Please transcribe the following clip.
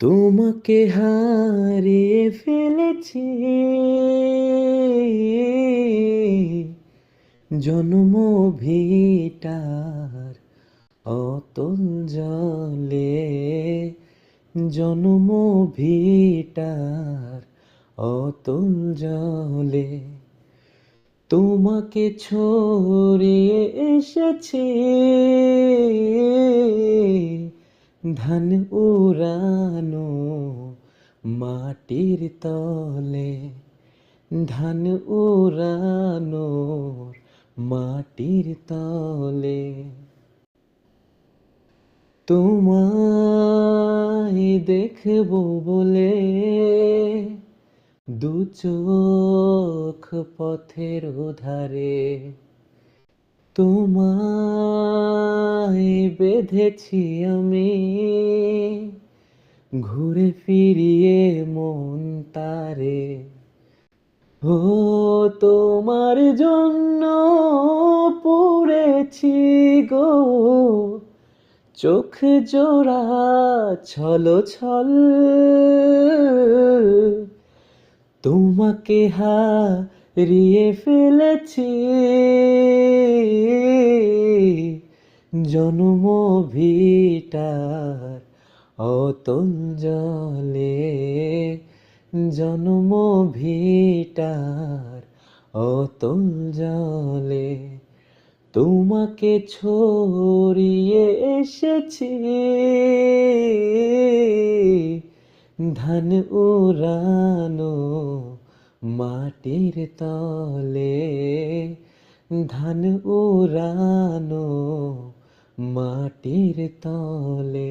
তোমাকে হারিয়ে ফেলেছি। জন্ম ভিটার অতল জলে। জন্ম ভিটার অতল জলে। তোমাকে ছড়িয়ে এসেছি। ধান উড়ানো মাটির তলে। ধান উড়ানো মাটির তলে। তোমায় দেখব বলে দু চোখ পথের ধারে তোমায় বেঁধেছি আমি। ঘুরে ফিরিয়ে মন তারে। ও তোমার জন্য পড়েছি গো। চোখ জোড়া ছল ছল। তোমাকে হারিয়ে ফেলেছি। জন্ম ভিটার অতল জলে জন্ম ভিটার অতল জলে তোমাকে ছড়িয়ে এসেছি, ধান উড়ানো মাটির তলে, ধান উড়ানো মাটির তলে